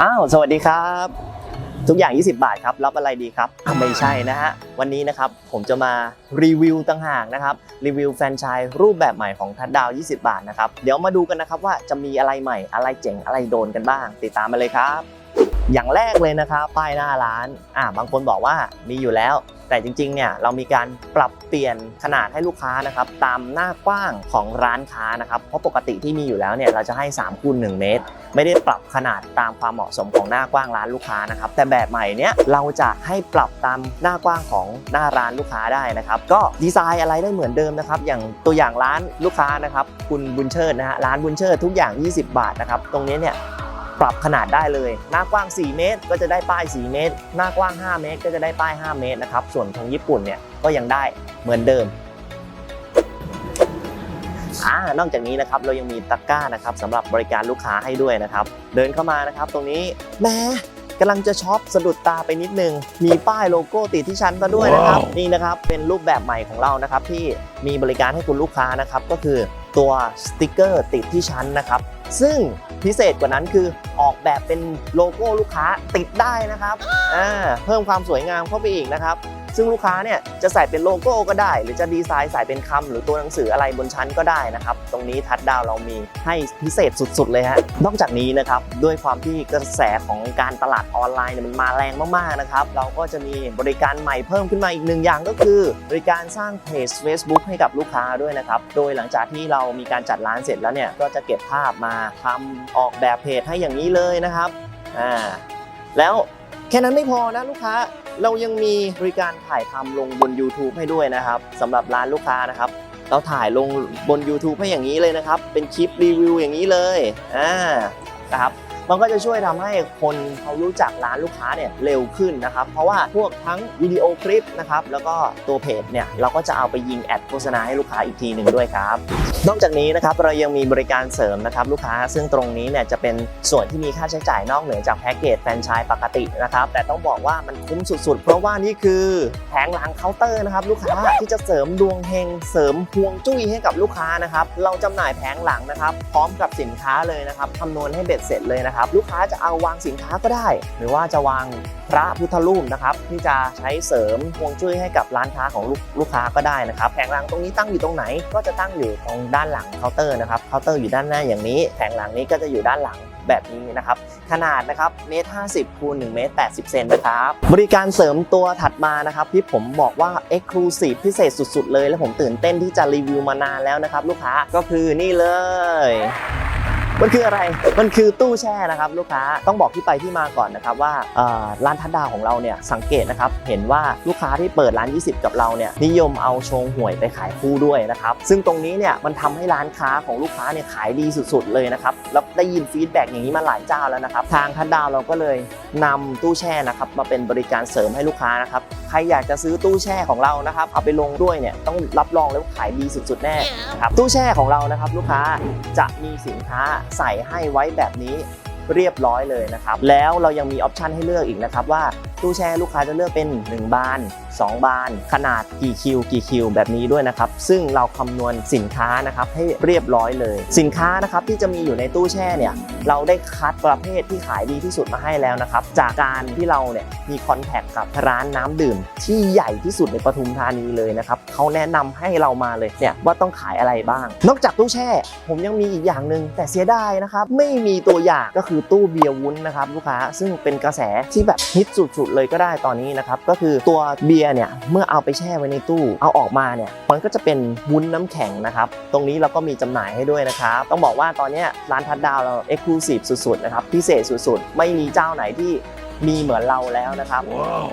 อ้าว สวัสดีครับ ทุกอย่าง 20 บาทครับ รับอะไรดีครับ ไม่ใช่นะฮะ วันนี้นะครับ ผมจะมารีวิวต่างหากนะครับ รีวิวแฟรนไชส์รูปแบบใหม่ของทัดดาว 20 บาทนะครับ เดี๋ยวมาดูกันนะครับว่าจะมีอะไรใหม่ อะไรเจ๋ง อะไรโดนกันบ้าง ติดตามมาเลยครับ อย่างแรกเลยนะครับป้ายหน้าร้านอ่าบางคนบอกว่ามีอยู่แล้ว แต่จริงๆเนี่ยเรามีการปรับเปลี่ยนขนาดให้ลูกค้านะครับตามหน้ากว้างของร้านค้านะครับเพราะปกติที่มีอยู่แล้วเนี่ยเราจะให้3คูณ1เมตร ไม่ได้ปรับขนาดตามความเหมาะสมของหน้ากว้างร้านลูกค้านะครับแต่แบบใหม่เนี้ยเราจะให้ปรับตามหน้ากว้างของหน้าร้านลูกค้าได้นะครับก็ดีไซน์อะไรได้เหมือนเดิมนะครับอย่างตัวอย่างร้านลูกค้านะครับคุณบุญเชิดนะฮะร้านบุญเชิดทุกอย่าง 20 บาทนะครับตรงนี้เนี่ย ปรับขนาดได้เลย หน้ากว้าง 4 เมตร ก็จะได้ป้าย 4 เมตร หน้ากว้าง 5 เมตร ก็จะได้ป้าย 5 เมตรนะครับ ส่วนของญี่ปุ่นเนี่ยก็ยังได้เหมือนเดิมอ่านอกจากนี้นะครับเรายังมีตะกร้านะครับสำหรับบริการลูกค้าให้ด้วยนะครับ เดินเข้ามานะครับตรงนี้แหม้กำลังจะช็อปสะดุดตาไปนิดนึง มีป้ายโลโก้ติดที่ชั้นมาด้วยนะครับว้าวนี่นะครับเป็นรูปแบบใหม่ของเรานะครับที่มีบริการให้คุณลูกค้านะครับ ก็คือตัวสติกเกอร์ติดที่ชั้นนะครับ ซึ่งพิเศษกว่านั้นคือออกแบบเป็นโลโก้ลูกค้าติดได้นะครับเพิ่มความสวยงามเข้าไปอีกนะครับ ซึ่งลูกค้าเนี่ยจะใส่เป็นโลโก้ก็ได้ หรือจะดีไซน์ใส่เป็นคำหรือตัวหนังสืออะไรบนชั้นก็ได้นะครับ ตรงนี้ทัดดาวเรามีให้พิเศษสุดๆเลยฮะนอกจากนี้นะครับด้วยความที่กระแสของการตลาดออนไลน์เนี่ยมันมาแรงมากๆนะครับเราก็จะมีบริการใหม่เพิ่มขึ้นมาอีกหนึ่งอย่างก็คือ บริการสร้างเพจ Facebook ให้กับลูกค้าด้วยนะครับโดยหลังจากที่เรามีการจัดร้านเสร็จแล้วเนี่ยก็จะเก็บภาพมาทำออกแบบเพจให้อย่างนี้เลยนะครับอ่าแล้ว แค่นั้นไม่พอนะลูกค้าเรายังมีบริการถ่ายทำลงบน YouTube ให้ด้วยนะครับสำหรับร้านลูกค้านะครับ เราถ่ายลงบน YouTube ให้อย่างนี้เลยนะครับ เป็นคลิปรีวิวอย่างนี้เลยอ่านะครับมันก็จะช่วยทำให้คนเขารู้จักร้านลูกค้าเนี่ยเร็วขึ้นนะครับ เพราะว่าพวกทั้งวิดีโอคลิปนะครับแล้วก็ตัวเพจเนี่ยเราก็จะเอาไปยิงแอดโฆษณาให้ลูกค้าอีกทีหนึ่งด้วยครับ นอกจากนี้นะครับเรายังมีบริการเสริมนะครับลูกค้าซึ่งตรงนี้เนี่ยจะเป็นส่วนที่มีค่าใช้จ่ายนอกเหนือจากแพ็กเกจแฟรนไชส์ปกตินะครับแต่ต้องบอกว่ามันคุ้มสุดๆ เพราะว่านี่คือแผงหลังเคาน์เตอร์นะครับลูกค้าที่จะเสริมดวงเฮงเสริมพวงจุ้ยให้กับลูกค้านะครับเราจำหน่ายแผงหลังนะครับพร้อมกับสินค้าเลยนะครับคำนวณให้เบ็ดเสร็จเลยนะครับลูกค้าจะเอาวางสินค้าก็ได้ หรือว่าจะวางพระพุทธรูปนะครับที่จะใช้เสริมพวงจุ้ยให้กับร้านค้าของลูกลูกค้าก็ได้นะครับแผงหลังตรงนี้ตั้งอยู่ตรงไหนก็จะตั้งอยู่ตรงด้านหลังเคาน์เตอร์นะครับเคาน์เตอร์อยู่ด้านหน้าอย่างนี้แผงหลังนี้ก็จะอยู่ด้านหลังแบบนี้นะครับขนาดนะครับเมตรห้าสิบคูณ1เมตร80เซนนะครับบริการเสริมตัวถัดมานะครับที่ผมบอกว่า Exclusive พิเศษสุด ๆ เลย และผมตื่นเต้นที่จะรีวิวมานานแล้วนะครับลูกค้าก็คือนี่เลย มันคืออะไร มันคือตู้แช่นะครับลูกค้า ต้องบอกที่ไปที่มาก่อนนะครับว่าร้านทัดดาวของเราเนี่ยสังเกตนะครับเห็นว่าลูกค้าที่เปิดร้าน 20 กับเราเนี่ยนิยมเอาชงหวยไปขายคู่ด้วยนะครับซึ่งตรงนี้เนี่ยมันทำให้ร้านค้าของลูกค้าเนี่ยขายดีสุดๆเลยนะครับแล้วได้ยินฟีดแบ็กอย่างนี้มาหลายเจ้าแล้วนะครับทางทัดดาวเราก็เลยนำตู้แช่นะครับมาเป็นบริการเสริมให้ลูกค้านะครับใครอยากจะซื้อตู้แช่ของเรานะครับเอาไปลงด้วยเนี่ยต้องรับรองเลยว่าขายดีสุดๆแน่ครับตู้แช่ของเรานะครับลูกค้าจะมีสินค้าใส่ให้ไว้แบบนี้เรียบร้อยเลยนะครับ แล้วเรายังมีออปชันให้เลือกอีกนะครับว่าตู้แช่ลูกค้าจะเลือกเป็น 1 บาน 2 บาน ขนาดกี่คิวกี่คิวแบบนี้ด้วยนะครับ ซึ่งเราคำนวณสินค้านะครับให้เรียบร้อยเลย สินค้านะครับที่จะมีอยู่ในตู้แช่เนี่ยเราได้คัดประเภทที่ขายดีที่สุดมาให้แล้วนะครับ จากการที่เราเนี่ยมีคอนแทคกับร้านน้ำดื่ม ที่ใหญ่ที่สุดในปทุมธานีเลยนะครับเขาแนะนำให้เรามาเลยเนี่ยว่าต้องขายอะไรบ้าง นอกจากตู้แช่ ผมยังมีอีกอย่างหนึ่งแต่เสียดายนะครับไม่มีตัวอย่างก็คือตู้เบียร์วุ้นนะครับลูกค้าซึ่งเป็นกระแสที่แบบฮิตสุดดเลยก็ได้ตอนนี้นะครับก็คือตัวเบียร์เนี่ยเมื่อเอาไปแช่ไว้ในตู้ เอาออกมาเนี่ยมันก็จะเป็นวุ้นน้ำแข็งนะครับตรงนี้เราก็มีจำหน่ายให้ด้วยนะครับต้องบอกว่าตอนนี้ร้านทัดดาวเราเอ็กซ์คลูซีฟสุดๆนะครับพิเศษสุดๆ ไม่มีเจ้าไหนที่มีเหมือนเราแล้วนะครับ wow.